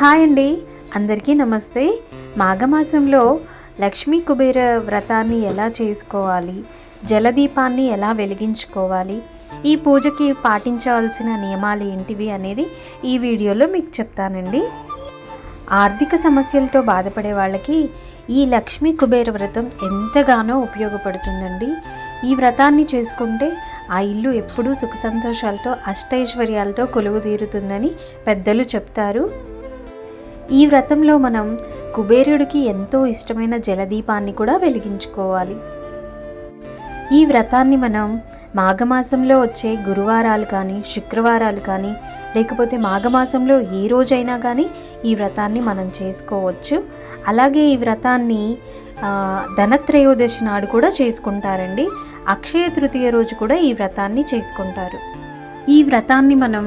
Hi అండి. అందరికీ నమస్తే. మాఘమాసంలో లక్ష్మీ కుబేర వ్రతాన్ని ఎలా చేసుకోవాలి? జలదీపాన్ని ఎలా వెలిగించుకోవాలి? ఈ పూజకి పాటించవలసిన నియమాలు ఏంటివి అనేది ఈ వీడియోలో మీకు చెప్తానండి. ఆర్థిక సమస్యలతో బాధపడే వాళ్ళకి ఈ లక్ష్మీ కుబేర వ్రతం ఎంతగానో ఉపయోగపడుతుందండి. ఈ వ్రతాన్ని చేసుకుంటే ఆ ఇల్లు ఎప్పుడూ సుఖ సంతోషాలతో అష్టైశ్వర్యాలతో కొలువు తీరుతుందని పెద్దలు చెప్తారు. ఈ వ్రతంలో మనం కుబేరుడికి ఎంతో ఇష్టమైన జలదీపాన్ని కూడా వెలిగించుకోవాలి. ఈ వ్రతాన్ని మనం మాఘమాసంలో వచ్చే గురువారాలు కానీ శుక్రవారాలు కానీ లేకపోతే మాఘమాసంలో ఏ రోజైనా కానీ ఈ వ్రతాన్ని మనం చేసుకోవచ్చు. అలాగే ఈ వ్రతాన్ని ధనత్రయోదశి నాడు కూడా చేసుకుంటారండి. అక్షయ తృతీయ రోజు కూడా ఈ వ్రతాన్ని చేసుకుంటారు. ఈ వ్రతాన్ని మనం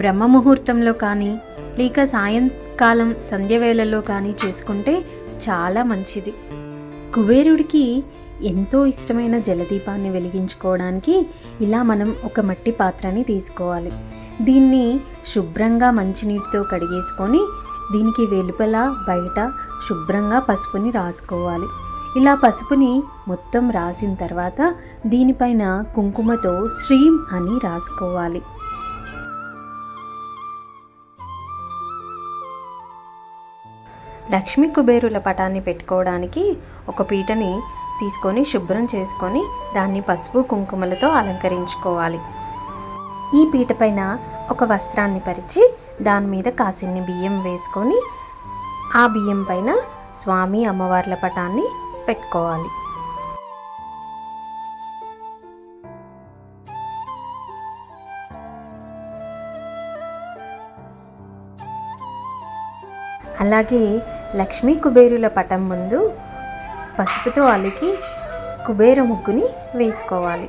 బ్రహ్మ ముహూర్తంలో కానీ లేక సాయం సాయంకాలం సంధ్యవేళలో కానీ చేసుకుంటే చాలా మంచిది. కుబేరుడికి ఎంతో ఇష్టమైన జలదీపాన్ని వెలిగించుకోవడానికి ఇలా మనం ఒక మట్టి పాత్రని తీసుకోవాలి. దీన్ని శుభ్రంగా మంచినీటితో కడిగేసుకొని దీనికి వెలుపల బయట శుభ్రంగా పసుపుని రాసుకోవాలి. ఇలా పసుపుని మొత్తం రాసిన తర్వాత దీనిపైన కుంకుమతో శ్రీం అని రాసుకోవాలి. లక్ష్మీ కుబేరుల పటాన్ని పెట్టుకోవడానికి ఒక పీటని తీసుకొని శుభ్రం చేసుకొని దాన్ని పసుపు కుంకుమలతో అలంకరించుకోవాలి. ఈ పీట పైన ఒక వస్త్రాన్ని పరిచి దాని మీద కాసిన్ని బియ్యం వేసుకొని ఆ బియ్యం పైన స్వామి అమ్మవార్ల పటాన్ని పెట్టుకోవాలి. అలాగే లక్ష్మీ కుబేరుల పటం ముందు పసుపుతో అలికి కుబేర ముగ్గుని వేసుకోవాలి.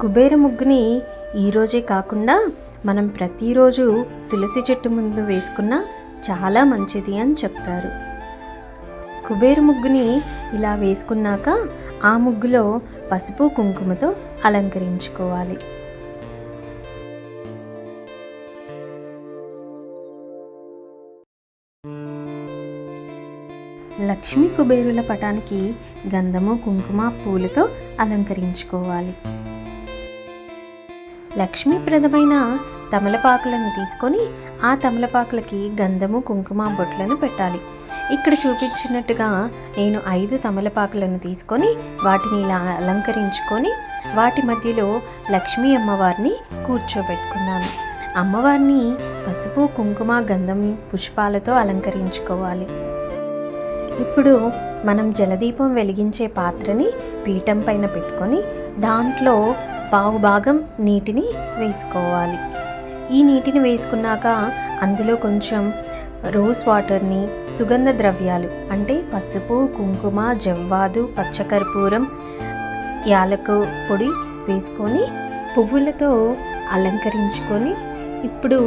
కుబేర ముగ్గుని ఈరోజే కాకుండా మనం ప్రతిరోజు తులసి చెట్టు ముందు వేసుకున్న చాలా మంచిది అని చెప్తారు. కుబేర ముగ్గుని ఇలా వేసుకున్నాక ఆ ముగ్గులో పసుపు కుంకుమతో అలంకరించుకోవాలి. లక్ష్మీ కుబేరుల పటానికి గంధము కుంకుమ పూలతో అలంకరించుకోవాలి. లక్ష్మీప్రదమైన తమలపాకులను తీసుకొని ఆ తమలపాకులకి గంధము కుంకుమ బొట్లను పెట్టాలి. ఇక్కడ చూపించినట్టుగా నేను ఐదు తమలపాకులను తీసుకొని వాటిని ఇలా అలంకరించుకొని వాటి మధ్యలో లక్ష్మీ అమ్మవారిని కూర్చోబెట్టుకున్నాను. అమ్మవారిని పసుపు కుంకుమ గంధం పుష్పాలతో అలంకరించుకోవాలి. ఇప్పుడు మనం జలదీపం వెలిగించే పాత్రని పీఠం పైన పెట్టుకొని దాంట్లో పావు భాగం నీటిని వేసుకోవాలి. ఈ నీటిని వేసుకున్నాక అందులో కొంచెం రోజ్ వాటర్ని సుగంధ ద్రవ్యాలు అంటే పసుపు కుంకుమ జవ్వాదు పచ్చకర్పూరం యాలకు పొడి వేసుకొని పువ్వులతో అలంకరించుకొని ఇప్పుడు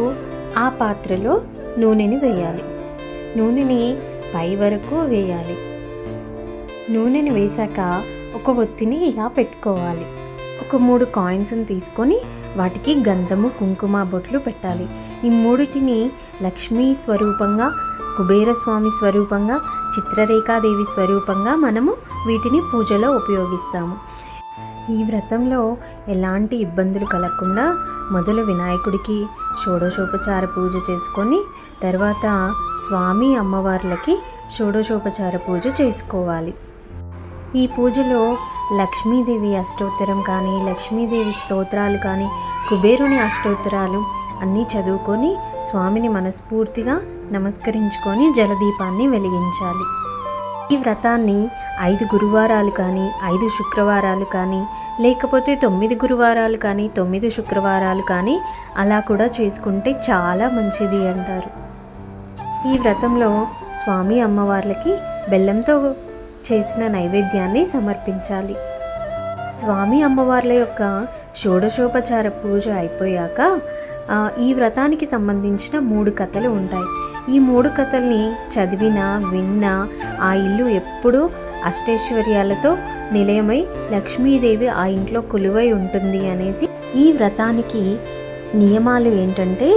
ఆ పాత్రలో నూనెని వేయాలి. నూనెని పై వరకు వేయాలి. నూనెని వేశాక ఒక ఒత్తిని ఇలా పెట్టుకోవాలి. ఒక మూడు కాయిన్స్ని తీసుకొని వాటికి గంధము కుంకుమ బొట్లు పెట్టాలి. ఈ మూడిటిని లక్ష్మీ స్వరూపంగా కుబేరస్వామి స్వరూపంగా చిత్రరేఖాదేవి స్వరూపంగా మనము వీటిని పూజలో ఉపయోగిస్తాము. ఈ వ్రతంలో ఎలాంటి ఇబ్బందులు కలగకుండా మొదలు వినాయకుడికి షోడశోపచార పూజ చేసుకొని తర్వాత స్వామి అమ్మవార్లకి షోడశోపచార పూజ చేసుకోవాలి. ఈ పూజలో లక్ష్మీదేవి అష్టోత్తరం కానీ లక్ష్మీదేవి స్తోత్రాలు కానీ కుబేరుని అష్టోత్తరాలు అన్నీ చదువుకొని స్వామిని మనస్ఫూర్తిగా నమస్కరించుకొని జలదీపాన్ని వెలిగించాలి. ఈ వ్రతాన్ని ఐదు గురువారాలు కానీ ఐదు శుక్రవారాలు కానీ లేకపోతే తొమ్మిది గురువారాలు కానీ తొమ్మిది శుక్రవారాలు కానీ అలా కూడా చేసుకుంటే చాలా మంచిది అంటారు. ఈ వ్రతంలో స్వామి అమ్మవార్లకి బెల్లంతో చేసిన నైవేద్యాన్ని సమర్పించాలి. స్వామి అమ్మవార్ల యొక్క షోడశోపచార పూజ అయిపోయాక ఈ వ్రతానికి సంబంధించిన మూడు కథలు ఉంటాయి. ఈ మూడు కథల్ని చదివినా విన్నా ఆ ఇల్లు ఎప్పుడూ అష్టైశ్వర్యాలతో నిలయమై లక్ష్మీదేవి ఆ ఇంట్లో కొలువై ఉంటుంది అనేసి ఈ వ్రతానికి నియమాలు ఏంటంటే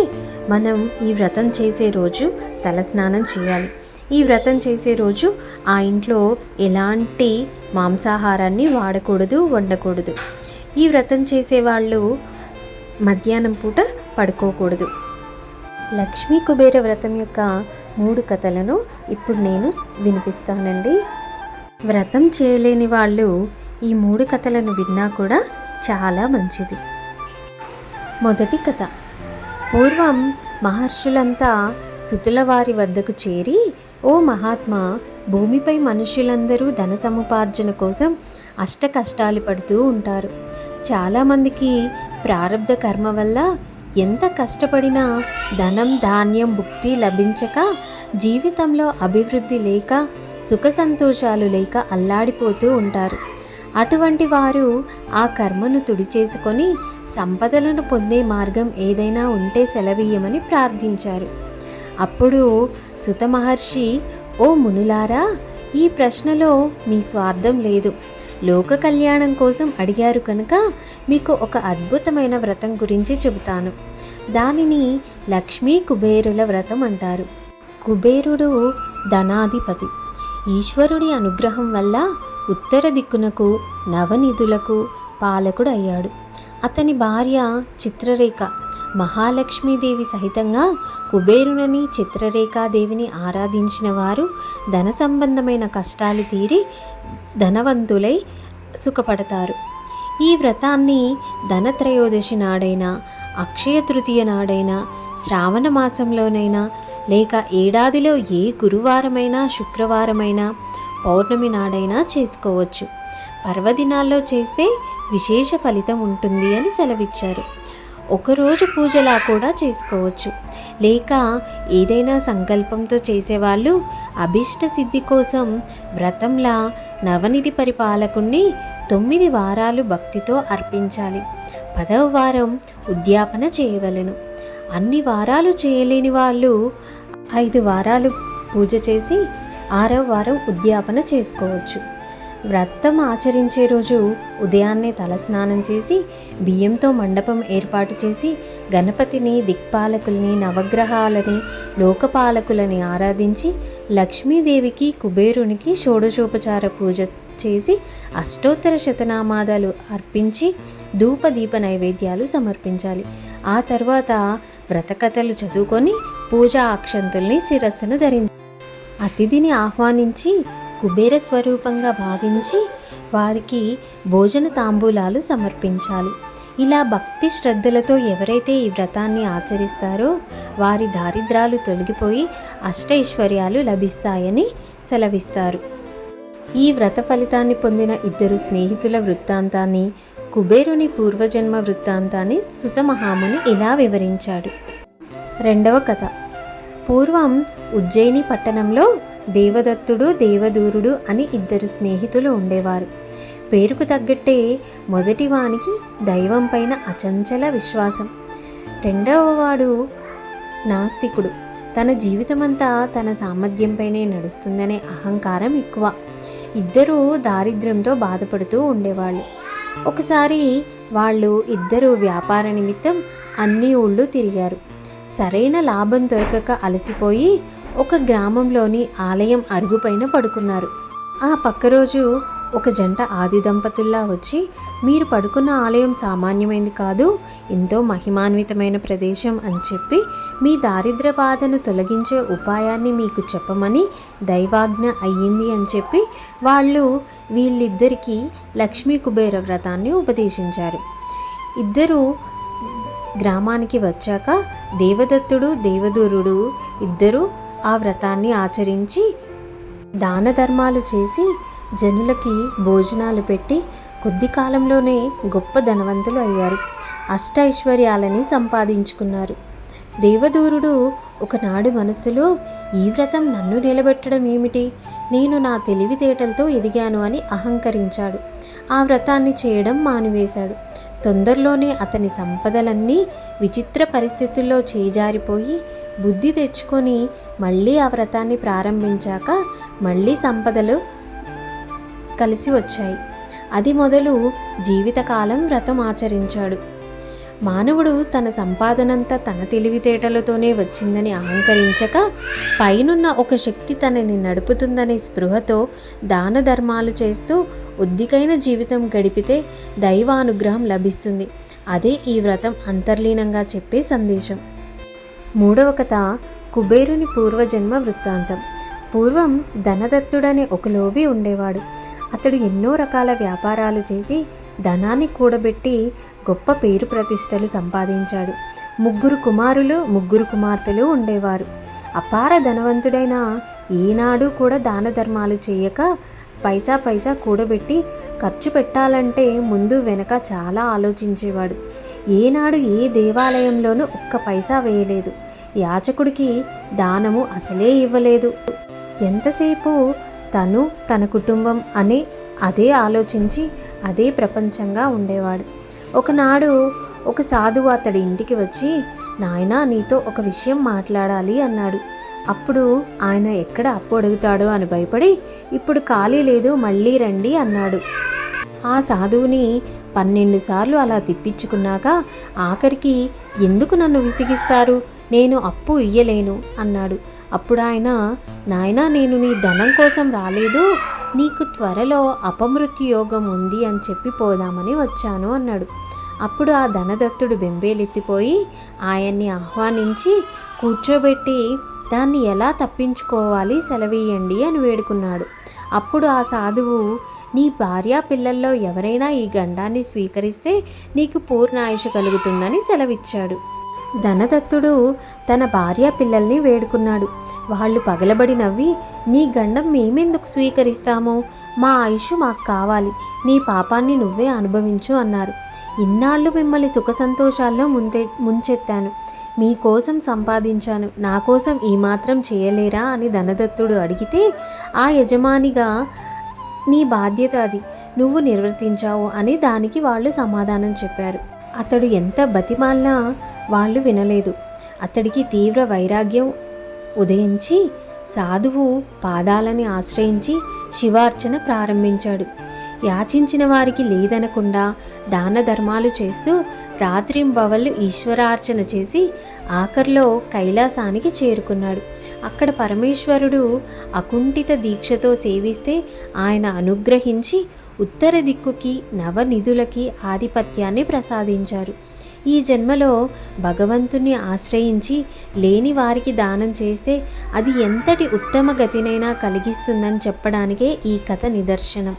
మనం ఈ వ్రతం చేసే రోజు తలస్నానం చేయాలి. ఈ వ్రతం చేసే రోజు ఆ ఇంట్లో ఎలాంటి మాంసాహారాన్ని వాడకూడదు వండకూడదు. ఈ వ్రతం చేసేవాళ్ళు మధ్యాహ్నం పూట పడుకోకూడదు. లక్ష్మీ కుబేర వ్రతం యొక్క మూడు కథలను ఇప్పుడు నేను వినిపిస్తానండి. వ్రతం చేయలేని వాళ్ళు ఈ మూడు కథలను విన్నా కూడా చాలా మంచిది. మొదటి కథ. పూర్వం మహర్షులంతా సుతుల వారి వద్దకు చేరి ఓ మహాత్మా భూమిపై మనుషులందరూ ధన సముపార్జన కోసం అష్ట కష్టాలు పడుతూ ఉంటారు. చాలామందికి ప్రారంధ కర్మ వల్ల ఎంత కష్టపడినా ధనం ధాన్యం భుక్తి లభించక జీవితంలో అభివృద్ధి లేక సుఖ సంతోషాలు లేక అల్లాడిపోతూ ఉంటారు. అటువంటి వారు ఆ కర్మను తుడిచేసుకొని సంపదలను పొందే మార్గం ఏదైనా ఉంటే సెలవీయమని ప్రార్థించారు. అప్పుడు సుత మహర్షి ఓ మునులారా ఈ ప్రశ్నలో మీ స్వార్థం లేదు. లోక కళ్యాణం కోసం అడిగారు కనుక మీకు ఒక అద్భుతమైన వ్రతం గురించి చెబుతాను. దానిని లక్ష్మీ కుబేరుల వ్రతం అంటారు. కుబేరుడు ధనాధిపతి. ఈశ్వరుడి అనుగ్రహం వల్ల ఉత్తర దిక్కునకు నవనిధులకు పాలకుడు అయ్యాడు అతని భార్య చిత్రరేఖ. మహాలక్ష్మీదేవి సహితంగా కుబేరునని చిత్రరేఖాదేవిని ఆరాధించిన వారు ధన సంబంధమైన కష్టాలు తీరి ధనవంతులై సుఖపడతారు. ఈ వ్రతాన్ని ధనత్రయోదశి నాడైనా అక్షయ తృతీయ నాడైనా శ్రావణ మాసంలోనైనా లేక ఏడాదిలో ఏ గురువారమైనా శుక్రవారమైనా పౌర్ణమి నాడైనా చేసుకోవచ్చు. పర్వదినాల్లో చేస్తే విశేష ఫలితం ఉంటుంది అని సెలవిచ్చారు. ఒకరోజు పూజలా కూడా చేసుకోవచ్చు. లేక ఏదైనా సంకల్పంతో చేసేవాళ్ళు అభిష్ట సిద్ధి కోసం వ్రతంలా నవనిధి పరిపాలకుణ్ణి తొమ్మిది వారాలు భక్తితో అర్పించాలి. పదవ వారం ఉద్యాపన చేయవలెను. అన్ని వారాలు చేయలేని వాళ్ళు ఐదు వారాలు పూజ చేసి ఆరవ వారం ఉద్యాపన చేసుకోవచ్చు. వ్రతం ఆచరించే రోజు ఉదయాన్నే తలస్నానం చేసి బియ్యంతో మండపం ఏర్పాటు చేసి గణపతిని దిక్పాలకుల్ని నవగ్రహాలని లోకపాలకులని ఆరాధించి లక్ష్మీదేవికి కుబేరునికి షోడశోపచార పూజ చేసి అష్టోత్తర శతనామాదాలు అర్పించి ధూపదీప నైవేద్యాలు సమర్పించాలి. ఆ తర్వాత వ్రతకథలు చదువుకొని పూజా అక్షంతుల్ని శిరస్సును ధరించి అతిథిని ఆహ్వానించి కుబేర స్వరూపంగా భావించి వారికి భోజన తాంబూలాలు సమర్పించాలి. ఇలా భక్తి శ్రద్ధలతో ఎవరైతే ఈ వ్రతాన్ని ఆచరిస్తారో వారి దారిద్రాలు తొలగిపోయి అష్టైశ్వర్యాలు లభిస్తాయని సెలవిస్తారు. ఈ వ్రత ఫలితాన్ని పొందిన ఇద్దరు స్నేహితుల వృత్తాంతాన్ని కుబేరుని పూర్వజన్మ వృత్తాంతాన్ని సుతమహాముని ఇలా వివరించాడు. రెండవ కథ. పూర్వం ఉజ్జయిని పట్టణంలో దేవదత్తుడు దేవదూరుడు అని ఇద్దరు స్నేహితులు ఉండేవారు. పేరుకు తగ్గట్టే మొదటి వానికి దైవం పైన అచంచల విశ్వాసం. రెండవ వాడు నాస్తికుడు. తన జీవితమంతా తన సామర్థ్యంపైనే నడుస్తుందనే అహంకారం ఎక్కువ. ఇద్దరూ దారిద్ర్యంతో బాధపడుతూ ఉండేవాళ్ళు. ఒకసారి వాళ్ళు ఇద్దరు వ్యాపార నిమిత్తం అన్ని ఊళ్ళు తిరిగారు. సరైన లాభం దొరకక అలసిపోయి ఒక గ్రామంలోని ఆలయం అరుగుపైన పడుకున్నారు. ఆ పక్క రోజు ఒక జంట ఆది దంపతుల్లా వచ్చి మీరు పడుకున్న ఆలయం సామాన్యమైంది కాదు ఎంతో మహిమాన్వితమైన ప్రదేశం అని చెప్పి మీ దారిద్ర బాధను తొలగించే ఉపాయాన్ని మీకు చెప్పమని దైవాజ్ఞ అయ్యింది అని చెప్పి వాళ్ళు వీళ్ళిద్దరికీ లక్ష్మీ కుబేర వ్రతాన్ని ఉపదేశించారు. ఇద్దరు గ్రామానికి వచ్చాక దేవదత్తుడు దేవదూరుడు ఇద్దరు ఆ వ్రతాన్ని ఆచరించి దాన ధర్మాలు చేసి జనులకి భోజనాలు పెట్టి కొద్ది కాలంలోనే గొప్ప ధనవంతులు అయ్యారు. అష్ట ఐశ్వర్యాలని సంపాదించుకున్నారు. దేవదూరుడు ఒకనాడు మనస్సులో ఈ వ్రతం నన్ను నిలబెట్టడం ఏమిటి? నేను నా తెలివితేటలతో ఎదిగాను అని అహంకరించాడు. ఆ వ్రతాన్ని చేయడం మానివేశాడు. తొందరలోనే అతని సంపదలన్నీ విచిత్ర పరిస్థితుల్లో చేజారిపోయి బుద్ధి తెచ్చుకొని మళ్ళీ ఆ వ్రతాన్ని ప్రారంభించాక మళ్ళీ సంపదలు కలిసి వచ్చాయి. అది మొదలు జీవితకాలం వ్రతం ఆచరించాడు. మానవుడు తన సంపాదనంతా తన తెలివితేటలతోనే వచ్చిందని అహంకరించక పైనున్న ఒక శక్తి తనని నడుపుతుందనే స్పృహతో దాన ధర్మాలు చేస్తూ ఉద్దికైన జీవితం గడిపితే దైవానుగ్రహం లభిస్తుంది. అదే ఈ వ్రతం అంతర్లీనంగా చెప్పే సందేశం. మూడవ కథ కుబేరుని పూర్వజన్మ వృత్తాంతం. పూర్వం ధనదత్తుడనే ఒక లోబి ఉండేవాడు. అతడు ఎన్నో రకాల వ్యాపారాలు చేసి ధనాన్ని కూడబెట్టి గొప్ప పేరు ప్రతిష్టలు సంపాదించాడు. ముగ్గురు కుమారులు ముగ్గురు కుమార్తెలు ఉండేవారు. అపార ధనవంతుడైన ఈనాడు కూడా దాన ధర్మాలు చేయక పైసా పైసా కూడబెట్టి ఖర్చు పెట్టాలంటే ముందు వెనక చాలా ఆలోచించేవాడు. ఏనాడు ఏ దేవాలయంలోనూ ఒక్క పైసా వేయలేదు. యాచకుడికి దానము అసలే ఇవ్వలేదు. ఎంతసేపు తను తన కుటుంబం అనే అదే ఆలోచించి అదే ప్రపంచంగా ఉండేవాడు. ఒకనాడు ఒక సాధువు అతడి ఇంటికి వచ్చి నాయనా నీతో ఒక విషయం మాట్లాడాలి అన్నాడు. అప్పుడు ఆయన ఎక్కడ అప్పు అడుగుతాడో అని భయపడి ఇప్పుడు ఖాళీ లేదు మళ్ళీ రండి అన్నాడు. ఆ సాధువుని పన్నెండు సార్లు అలా తిప్పించుకున్నాక ఆఖరికి ఎందుకు నన్ను విసిగిస్తారు? నేను అప్పు ఇయ్యలేను అన్నాడు. అప్పుడు ఆయన నాయనా నేను నీ ధనం కోసం రాలేదు నీకు త్వరలో అపమృత్యు యోగం ఉంది అని చెప్పి పోదామని వచ్చాను అన్నాడు. అప్పుడు ఆ ధనదత్తుడు బెంబేలెత్తిపోయి ఆయన్ని ఆహ్వానించి కూర్చోబెట్టి దాన్ని ఎలా తప్పించుకోవాలి సెలవీయండి అని వేడుకున్నాడు. అప్పుడు ఆ సాధువు నీ భార్యా పిల్లల్లో ఎవరైనా ఈ గండాన్ని స్వీకరిస్తే నీకు పూర్ణాయుష కలుగుతుందని సెలవిచ్చాడు. ధనదత్తుడు తన భార్య పిల్లల్ని వేడుకున్నాడు. వాళ్ళు పగలబడి నవ్వి నీ గండం మేమెందుకు స్వీకరిస్తామో? మా ఆయుష్ మాకు కావాలి. నీ పాపాన్ని నువ్వే అనుభవించు అన్నారు. ఇన్నాళ్ళు మిమ్మల్ని సుఖ సంతోషాల్లో ముందే ముంచెత్తాను. మీకోసం సంపాదించాను. నా కోసం ఈ మాత్రం చేయలేరా? అని ధనదత్తుడు అడిగితే ఆ యజమానిగా నీ బాధ్యత అది. నువ్వు నిర్వర్తించావు అని దానికి వాళ్ళు సమాధానం చెప్పారు. అతడు ఎంత బతిమాలినా వాళ్ళు వినలేదు. అతడికి తీవ్ర వైరాగ్యం ఉదయించి సాధువు పాదాలని ఆశ్రయించి శివార్చన ప్రారంభించాడు. యాచించిన వారికి లేదనకుండా దాన ధర్మాలు చేస్తూ రాత్రింబవళ్ళు ఈశ్వరార్చన చేసి ఆఖర్లో కైలాసానికి చేరుకున్నాడు. అక్కడ పరమేశ్వరుడు అకుంఠిత దీక్షతో సేవిస్తే ఆయన అనుగ్రహించి ఉత్తర దిక్కుకి నవనిధులకి ఆధిపత్యాన్ని ప్రసాదించారు. ఈ జన్మలో భగవంతుని ఆశ్రయించి లేని వారికి దానం చేస్తే అది ఎంతటి ఉత్తమ గతినైనా కలిగిస్తుందని చెప్పడానికే ఈ కథ నిదర్శనం.